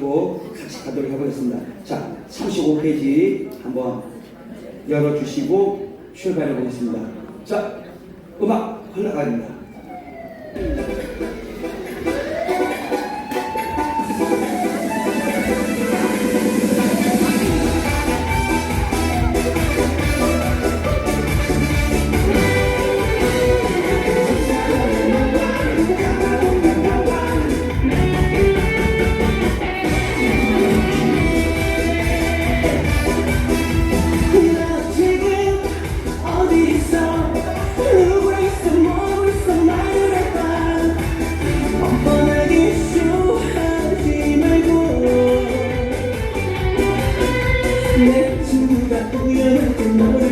하고 같이 가도록 해보겠습니다. 자, 35페이지 한번 열어주시고 출발해 보겠습니다. 자, 음악 흘러갑니다. 우연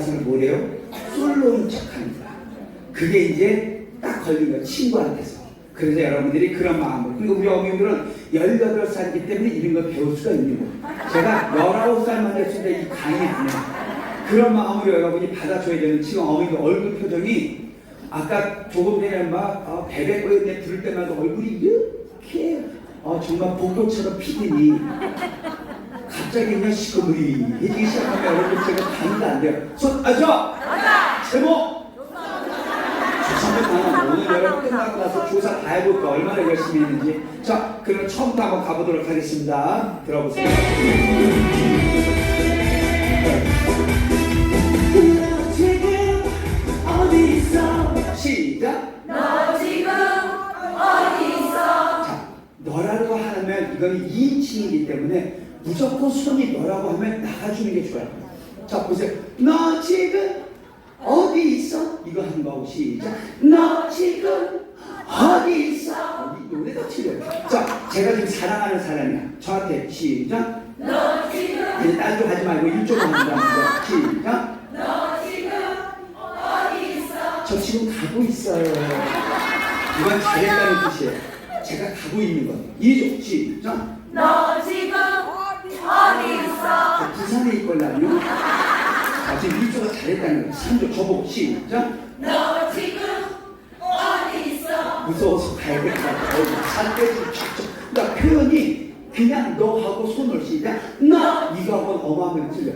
가서는 뭐래요? 솔로인 척합니다. 그게 이제 딱 걸린 거예요. 친구한테서. 그래서 여러분들이 그런 마음으로. 그리고 우리 어머님들은 18살이기 때문에 이런 걸 배울 수가 있는 거예요. 제가 19살만 했을 때 이 강의 안 해요. 그런 마음으로 여러분이 받아줘야 되는 지금 어머니 얼굴 표정이 아까 조금 전에 막 어, 베베 꼬였네 부를 때마다 얼굴이 이렇게 어, 정말 복도처럼 피더니 갑자기 그냥 시커머리 해지기 시작하면 여러분 제가 감이 안 돼요. 손, 아, 저! 제목! 조사만 오늘 여러분 끝나고 나서 조사 다 해볼까 얼마나 열심히 했는지. 자, 그럼 처음부터 한번 가보도록 하겠습니다. 들어보세요. 너 지금 어디 있어 시작! 너 지금 어디 있어? 자, 너라고 하면 이건 2인칭이기 때문에 무조건 손이 너라고 하면 나가주는 게 좋아요. 자, 보세요. 너 지금 어디 있어? 이거 하는 거하고 시작. 너 지금 어디 있어? 이 노래가 틀려요. 자, 제가 지금 사랑하는 사람이야. 저한테 시작. 너 지금 아니, 딴쪽 하지 말고 한다는 거. 시작. 너 지금 어디 있어? 저 지금 가고 있어요. 이건 잘했다는 뜻이에요. 제가 가고 있는 거. 이쪽 시작. 너 지금 산에 있걸라요. 아, 지금 이쪽가 잘했다는 거. 3조 저보고 시작. 너 지금 어디 있어? 무서워서 가야겠다. 어, 산대지 척척. 그러니까 표현이 그냥 너하고 손을 시작. 너 이거하고는 어마어마하게 틀려.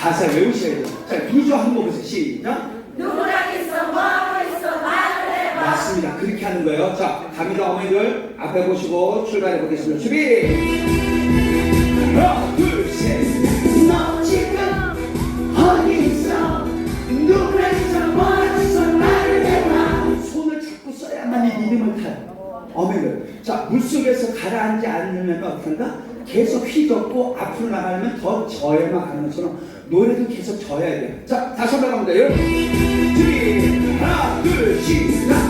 가사 외우셔야 돼요. 자, 비주 한번 보세요. 시작. 누구랑 있어 뭐하고 있어 말을 해봐 맞습니다. 그렇게 하는 거예요. 자, 갑니다. 어머니들 앞에 보시고 출발해 보겠습니다. 준비. 하나, 둘, 셋. 너 지금 어디 있어 누구랑 있어 뭐하고 있어 말을 해봐 손을 잡고 써야만 이 리듬을 타요. 어머니들. 자, 물속에서 가라앉지 않으면 어떡한가? 계속 휘젓고 앞으로 나가려면 더 저야만 가는 것처럼 노래도 계속 져야 돼요. 자, 다시 한번 갑니다. 여러분. 준비. 하나, 둘, 시작.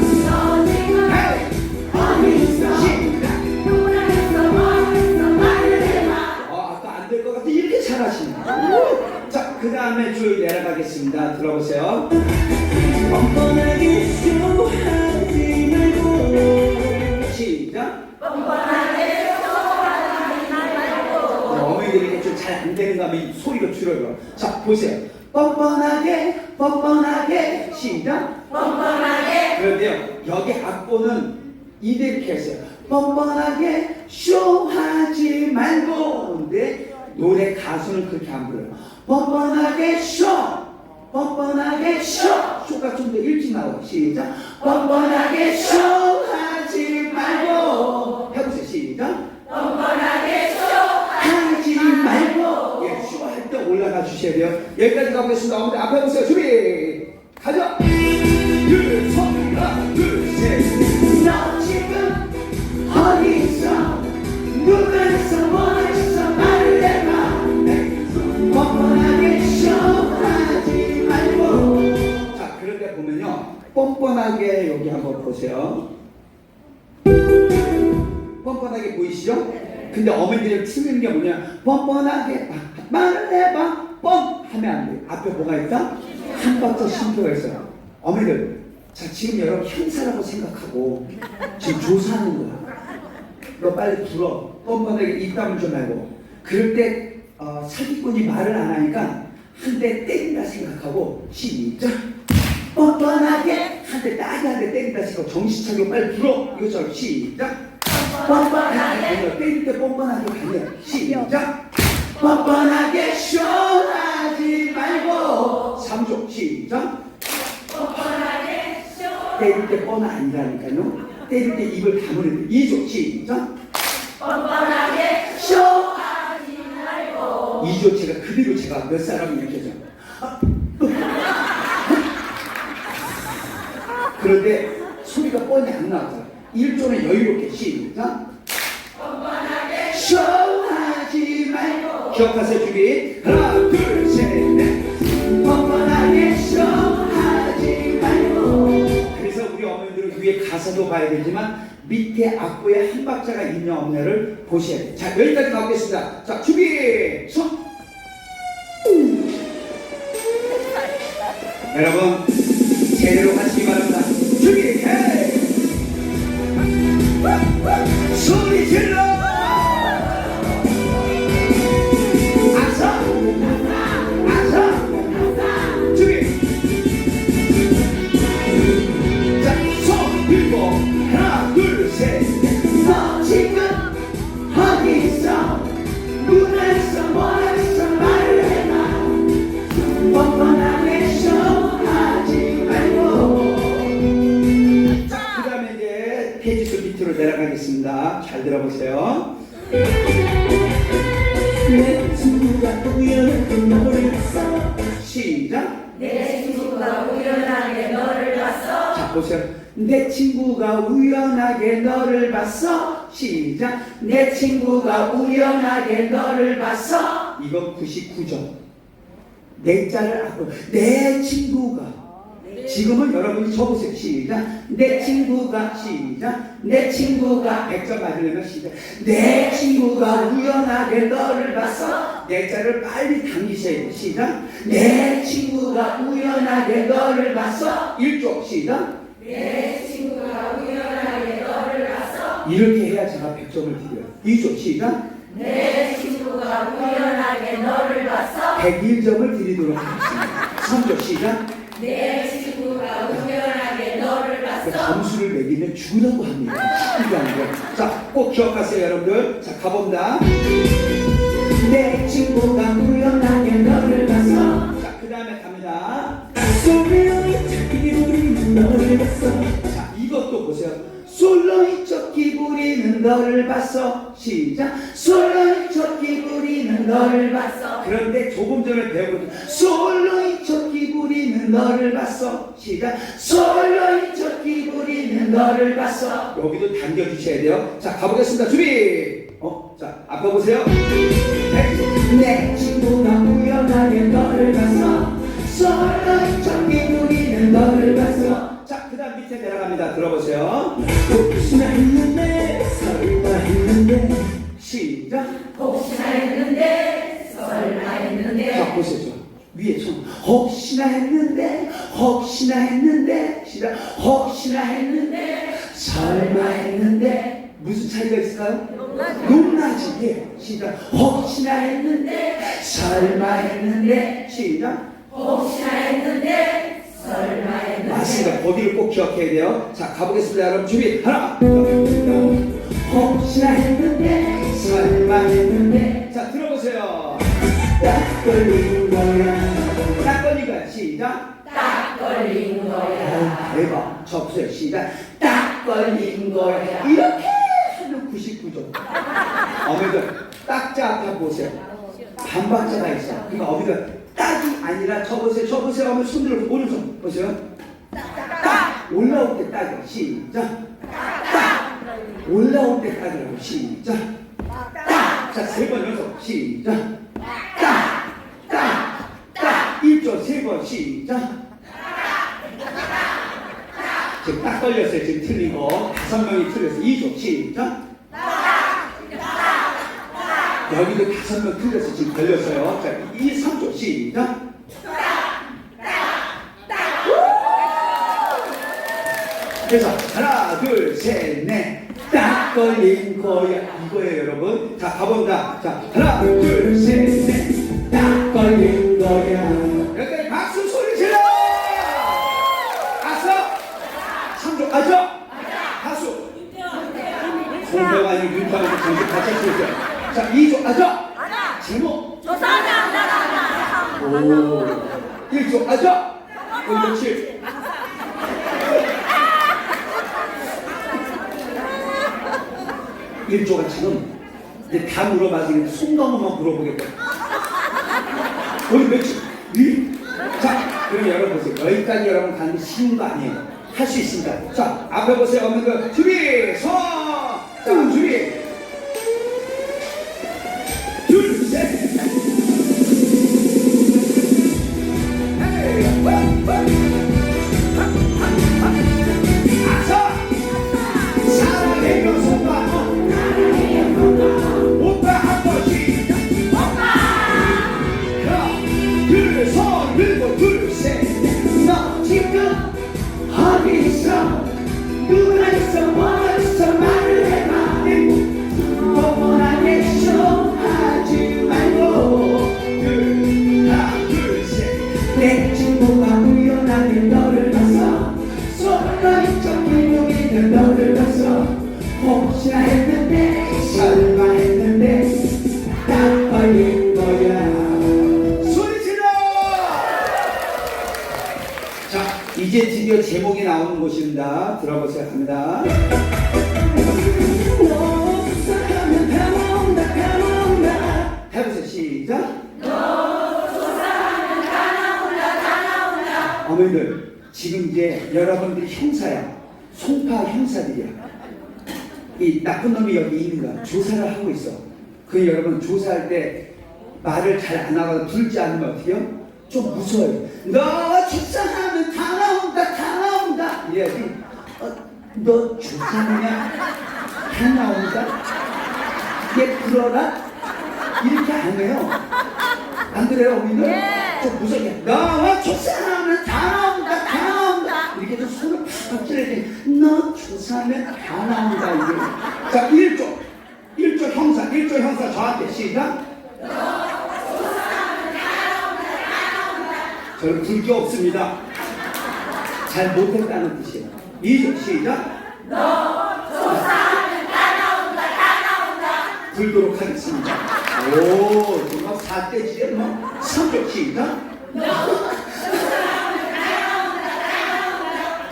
오! 자, 그 다음에 줄 내려가겠습니다. 들어보세요. 잘 안 되는 다음에 소리가 줄어요. 자, 보세요. 뻔뻔하게, 뻔뻔하게. 시작. 뻔뻔하게 그런데요, 여기 악보는 이렇게 했어요. 뻔뻔하게 쇼하지 말고. 근데 노래 가수는 그렇게 안 불러요. 뻔뻔하게 쇼. 뻔뻔하게 쇼. 쇼가 좀 더 일찍 나와요. 시작. 뻔뻔하게 쇼하지 말고. 해보세요. 시작. 뻔뻔하게 올라가 주셔야 돼요. 여기까지 가보겠습니다. 어머니 앞에 보세요. 준비. 가자. 둘, 서, 하나, 둘, 셋. 너 지금 어디 있어 누가 있어 뭐 있어 말을 해봐 뻔뻔하게 쇼하지 말고 자, 그런데 보면요. 뻔뻔하게 여기 한번 보세요. 뻔뻔하게 보이시죠? 근데 어머니들이 틀리는 게 뭐냐? 뻔뻔하게 말 을 해봐. 뻔! 하면 안 돼요. 앞에 뭐가 있다? 한 박자 쉼표가 있어요. 어머니들, 자, 지금 여러분 형사라고 생각하고 지금 조사하는 거야. 너 빨리 불어. 뻔뻔하게 입담을 좀 말고. 그럴 때 어, 사기꾼이 말을 안 하니까 한 대 때린다 생각하고 시작. 뻔뻔하게 한 대 따게 한 대 때린다 생각하고 정신 차리고 빨리 불어. 이것처럼 시작. 뻔뻔하게 아니요, 때릴 때 뻔뻔하게 아니에요. 시작. 뻔뻔 시작. 때릴 때뻔 아니라니까요. 때릴 때 입을 다물어야 돼. 2조 시작. 뻔뻔하게 쇼하지 말고 2조 제가 그대로 제가 몇 사람이 이렇게 죠 그런데 소리가 뻔히 안 나왔어요. 1조는 여유롭게 시작. 뻔뻔하게 쇼하지 말고 기억하세요 준비 하나 가사도 봐야 되지만 밑에 악보에 한 박자가 있냐 없냐를 보셔야 돼요. 자 여기까지 가보겠습니다. 자 준비 손 여러분 제대로 하시기 바랍니다. 준비 들어보세요. 내 친구가 우연히 너를 봤어 시작. 내 친구가 우연하게 너를 봤어 자, 보세요. 내 친구가 우연하게 너를 봤어. 시작. 내 친구가 우연하게 너를 봤어. 이건 99점. 내 자를 앞으로. 내 친구가. 지금은 여러분이 적으세요. 시작. 내 친구가 시작. 내 친구가 100점 맞으려면 시작. 내 친구가 우연하게 너를 봤어. 내 자를 빨리 당기셔야 돼요. 시작. 내 친구가 우연하게 너를 봤어. 1조 시작. 내 친구가 우연하게 너를 봤어 이렇게 해야 제가 100점을 드려요. 2조 시작. 내 친구가 우연하게 너를 봤어 101점을 드리도록 하겠습니다. 3조 시작. 내 지구가 우연하게 너를 그 봤어. 감수를 매기면 죽으라고 합니다. 이게 아니라. 자, 꼭 기억하세요, 여러분들. 자, 가봅니다. 내 친구가 우연하게 너를 봤어. 자, 그 다음에 갑니다. 자, 이것도 보세요. 솔로의 짝기 부리는 너를 봤어. 시작. 솔로의 짝기 부리는 너를 봤어. 그런데 조금 전에 배운 솔로의 너를 봤어. 시작. 솔로인 척기 부리는 너를 봤어. 여기도 당겨주셔야 돼요. 자 가보겠습니다. 준비! 어 자 아까 보세요. 네. 내 친구가 우연하게 너를 봤어. 솔로인 척기 부리는 너를 봤어. 자 그 다음 밑에 내려갑니다. 들어보세요. 혹시나 했는데 설마 했는데. 시작. 혹시나 했는데 설마 했는데. 자 보세요 위에 손 혹시나 했는데 혹시나 했는데 시작 혹시나 했는데 설마 했는데 무슨 차이가 있을까요? 높낮이 예 시작. 혹시나 했는데 설마 했는데 시작. 혹시나 했는데 설마 했는데. 맞습니다. 거기를 꼭 기억해야 돼요. 자 가보겠습니다. 여러분 준비. 하나 둘, 혹시나 했는데 설마 했는데. 자 들어보세요 딱 걸린 거야 딱 걸린 거야 시작 딱 걸린 거야 아, 대박. 저 보세요. 시작. 딱 걸린 거야. 이렇게 하면 99점. 어머니들, 딱자 앞에 보세요. 반박자가 있어. 그러니까 어머니들, 딱이 아니라 저 보세요. 저 보세요. 어머니 손 들어서 오른손 보세요. 딱! 올라올 때 딱이야. 시작. 딱! 올라올 때 딱이라고. 시작. 딱! 자, 세 번 연속. 시작. 딱! 딱! 딱! 1조 세 번. 시작. 지금 딱 걸렸어요. 지금 거. 다섯 명이 틀렸어요. 2조 시작. 여기도 다섯 명 틀렸어. 지금 걸렸어요. 자, 이 3조 시작. 그래서 하나, 둘, 셋, 넷. 딱 걸린 거야. 이거예요, 여러분. 자, 가본다. 자, 하나, 둘, 셋, 넷. 딱 걸린 거야. 여기까지 박수 소리 질러! 아서! 삼조 아죠? 하수. 윤타하고 정신 같이 쓰세요. 자, 2조 아죠? 제목. 조사장 나라 오. 1조 아죠? 1조 7. 일조가 지금 이제 다 물어봐서 송강호만 물어보겠다. 우리 며칠? 위? 자, 그럼 여러분 보세요. 여기까지 여러분 가는 게 쉬운 거 아니에요. 할 수 있습니다. 자, 앞에 보세요. 어머니들 준비, 서! 자, 준비. 둘, 나쁜 놈이 여기 있는가 조사를 하고 있어. 그 여러분 조사할 때 말을 잘 안 하거나 들지 않으면 어떻게 해요? 좀 무서워요. 너 조사하면 다 나온다, 다 나온다. 이래야지. 어, 너 조사하냐? 다 나온다? 얘 불어라? 이렇게 안 해요. 안 그래요, 어머니들? 좀 무섭게. 너 조사하면 다 나온다, 다 나온다. 이렇게 해서 손을 팍팍 찌르지. 너 조사하면 다 나온다, 이게. 자, 1조. 1조 형사, 1조 형사 저한테 시작. 저는 불게 없습니다. 잘 못했다는 뜻이에요. 2조 시작. 불도록 하겠습니다. 오, 정말 사대지에 뭐, 성격 시작.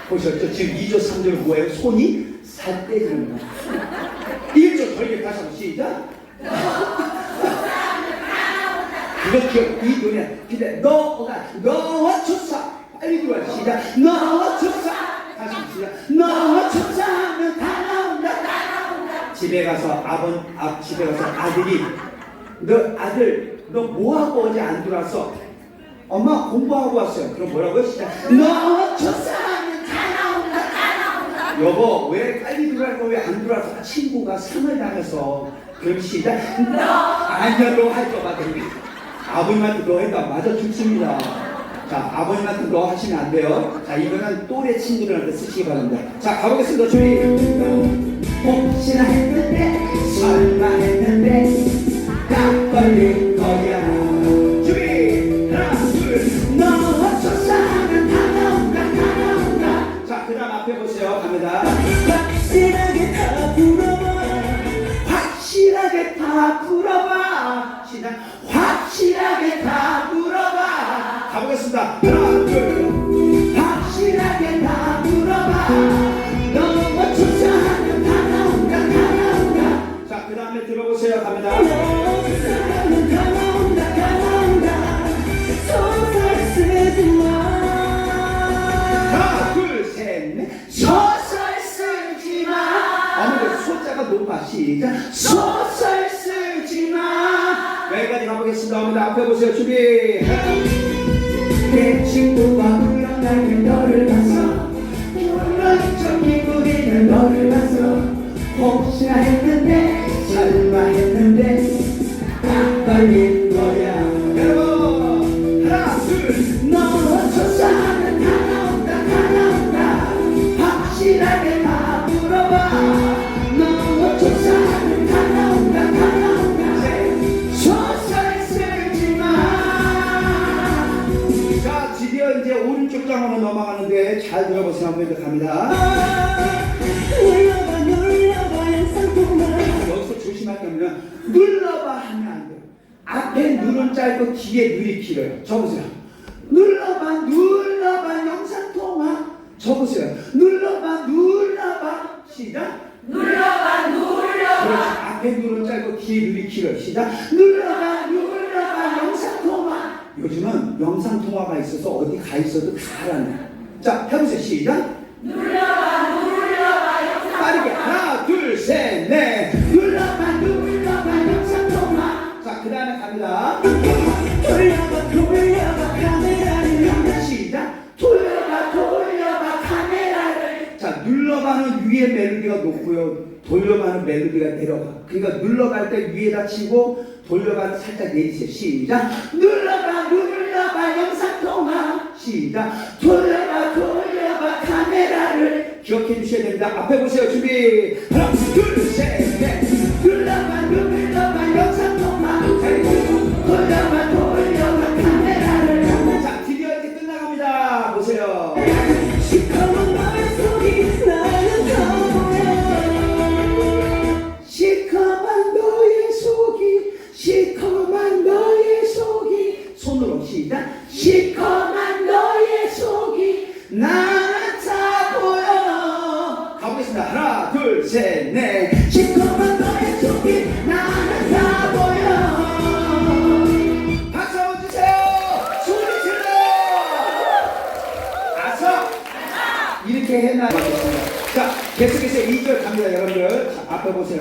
보셨죠? 지금 2조 3조 뭐예요? 손이 사대지는 거. 1조 절개 다시 한번 시작. 이거 기억, 이 노래. 근데 너가, 너와 천사. 빨리 들어와. 시작. 너와 천사. 다시 시작. 너와 천사는 다 나온다. 다 나온다. 집에 가서 아버, 아, 집에 가서 아들이, 너 아들, 너 뭐하고 어제 안 들어왔어? 엄마 공부하고 왔어요. 그럼 뭐라고요? 시작. 너와 천 여보, 왜 빨리 들어갈 거왜안 들어와서? 친구가 상을 당해서. 그럼 시작. 너. 아니야, 너할거 맞아. 아버님한테 너 했다. 맞아 죽습니다. 자, 아버님한테 너 하시면 안 돼요. 자, 이거는 또래 친구들한테 쓰시기 바랍니다. 자, 가보겠습니다. 준비. 혹시나 했는데, 설마 했는데, 딱 걸린 거야. 시작. 소설 쓰지 마. 여기까지 가보겠습니다. 어머니 앞에 보세요. 준비. 내 친구가 울어가는 너를 봤어. 결혼적 기분이는 너를 봤어. 혹시나 했는데, 잘 들어보세요. 한번 더 갑니다. 눌러봐 눌러봐 영상통만 여기서 조심할 게 뭐냐면 눌러봐 하면 안 돼요. 앞에 눈은 짧고 뒤에 눈이 길어요. 적으세요. 눌러봐 눌러봐 영상 통화. 적으세요. 눌러봐 눌러봐 시작. 눌러봐 눌러봐 그렇죠. 앞에 눈은 짧고 뒤에 눈이 길어요. 시작. 눌러봐 눌러봐 영상 통화. 요즘은 영상 통화가 있어서 어디 가 있어도 다 알아요. 자 해보세요. 시작. 눌러봐 눌러봐 영상. 빠르게. 하나 둘 셋 넷. 눌러봐 눌러봐 영상 통화. 자 그 다음에 갑니다. 돌려봐 돌려봐 카메라를 시작. 돌려봐 돌려봐 카메라를. 자 눌러봐는 위에 멜로디가 높고요. 돌려봐는 멜로디가 내려가. 그러니까 눌러갈 때 위에다 치고 돌려봐는 살짝 내리세요. 시작. 눌러봐 눌러봐 영상 통화 시작. 돌려봐 돌려봐 카메라를. 기억해 주셔야 됩니다. 앞에 보세요 준비. 하나 둘 셋 넷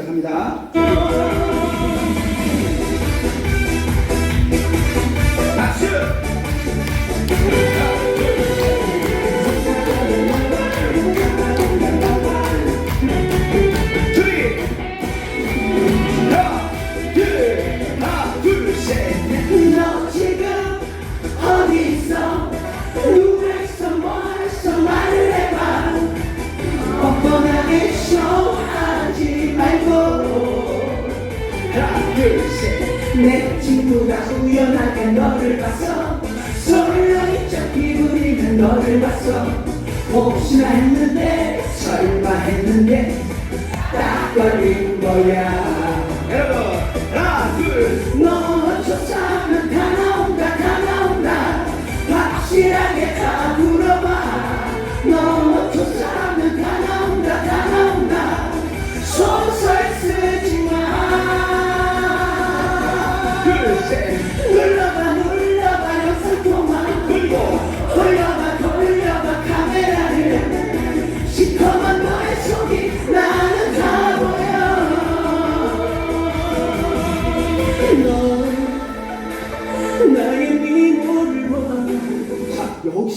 갑니다. 박수 내 친구가 우연하게 너를 봤어. 설렁이적 기분이면 너를 봤어. 혹시나 했는데 설마 했는데 딱 걸린 거야. 여러분 하나 둘너 조사하면 다 나온다 다 나온다. 확실하게 다 물어봐. 너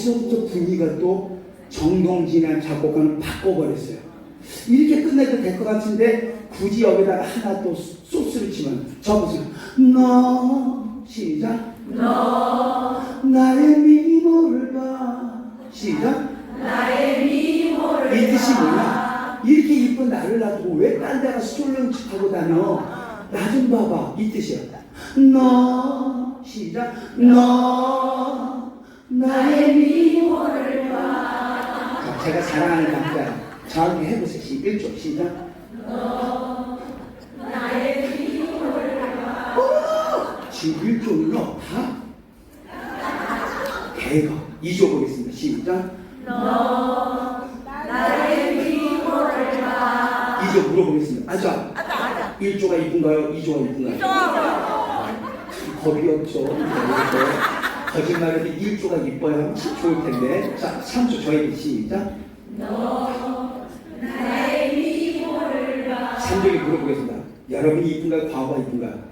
자, 여기서부터 분위기가 또 정동진이라는 작곡가는 바꿔버렸어요. 이렇게 끝내도 될 것 같은데 굳이 여기다가 하나 또 소스를 치면 저 보세요. 너 시작. 너 나의 미모를 봐. 시작. 나의 미모를 이 뜻이 뭐냐? 이렇게 이쁜 나를 놔두고 왜 딴 데 가서 솔로인 척하고 다녀? 나 좀 봐봐. 이 뜻이야. 너 시작. 너 나의 미모를 봐 자, 제가 사랑하는 남자 저한테 해보세요. 시 1조 시작. 나의 미모를 봐 지금 1조는요 다 개가 2조 보겠습니다. 시작. 나의 미모를 봐 2조 물어보겠습니다. 아자. 1조가 이쁜가요? 2조가 이쁜가요? 겁이 없죠. 거짓말해도 1조가 이뻐야 하면 참 좋을 텐데. 자, 3조 저에게 시작. 나의 미모를 봐 3조에 물어보겠습니다. 여러분이 이쁜가요? 과거가 이쁜가요?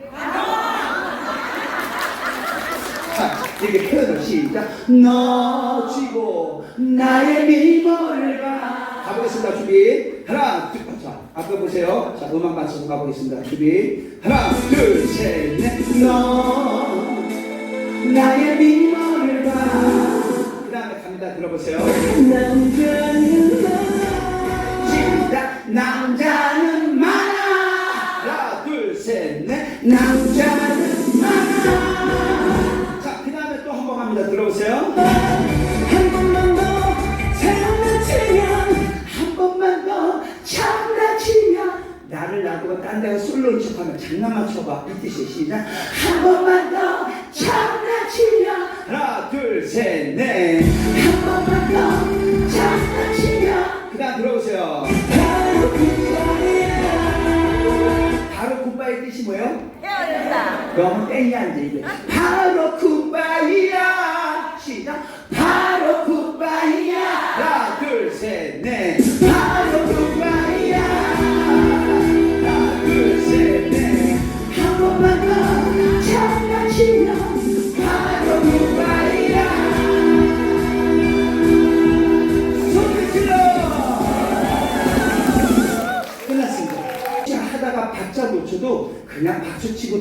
자, 이렇게 표현을 시작. 너 쥐고 나의 미모를 봐. 가보겠습니다. 준비. 하나, 둘, 자, 앞에 보세요. 자, 음악 맞춰서 가보겠습니다. 준비. 하나, 둘, 셋, 넷. 너 나의 미모를 봐. 그 다음에 갑니다. 들어보세요. 남자는 나 시작. 남자는 많아. 하나, 둘, 셋, 넷. 남자는 많아. 자, 그 다음에 또 한번 갑니다. 들어보세요. 나를 놔두고 딴 데가 솔로인 척하면 장난만 쳐봐. 이 뜻이에요. 시작. 한 번만 더 장난치면 하나 둘셋넷한 번만 더 장난치면 그 다음 들어보세요. 바로 그거야 바로 굿바이 뜻이 뭐예요? 헤어진다. 너무 땡이 안 돼, 이게.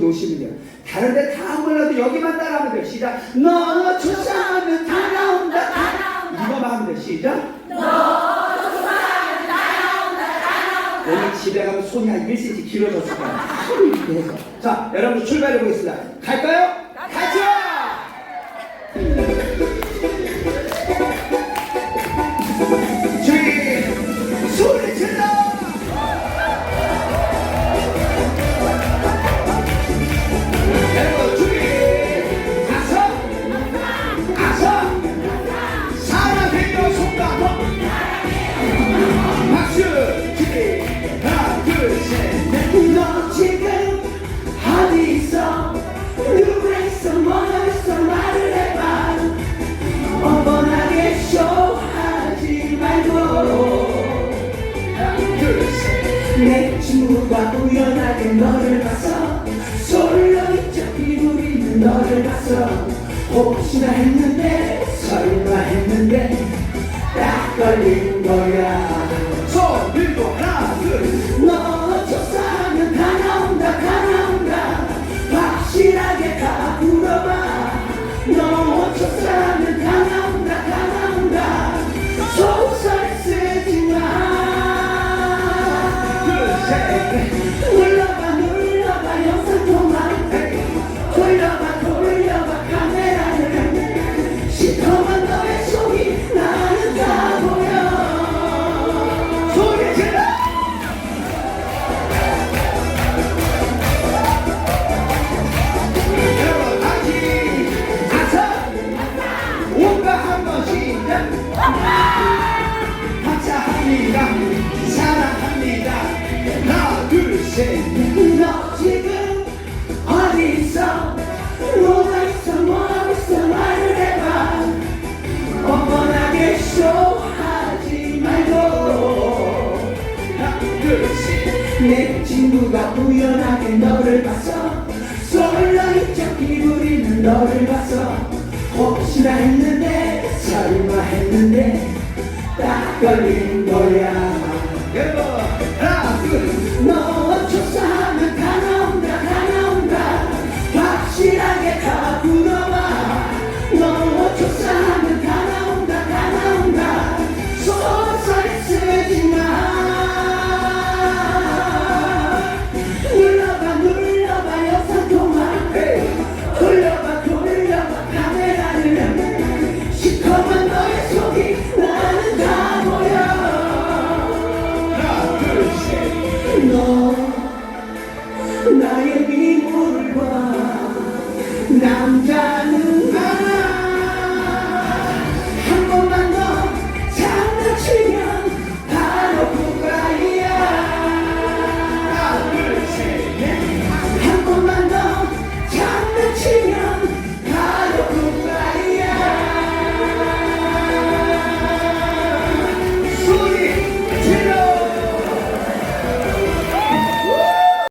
놓으시면 돼요. 다른데 다안 몰라도 여기만 따라하면 돼요. 시작. 너 조사하면 다 나온다. 다 나온다. 이거만 하면 돼요. 시작. 오늘 집에 가면 손이 한 1cm 길어졌을 거야. 손이 이렇게 해서. 자, 여러분 출발해 보겠습니다. 갈까요? 우연하게 너를 봤어. 솔로 있적 기부리는 너를 봤어. 혹시나 했는데 설마 했는데 딱 걸린 거야 우연하게 너를 봤어. 솔로 있적 기부리는 너를 봤어. 혹시나 했는데 설마 했는데 딱 걸린 거야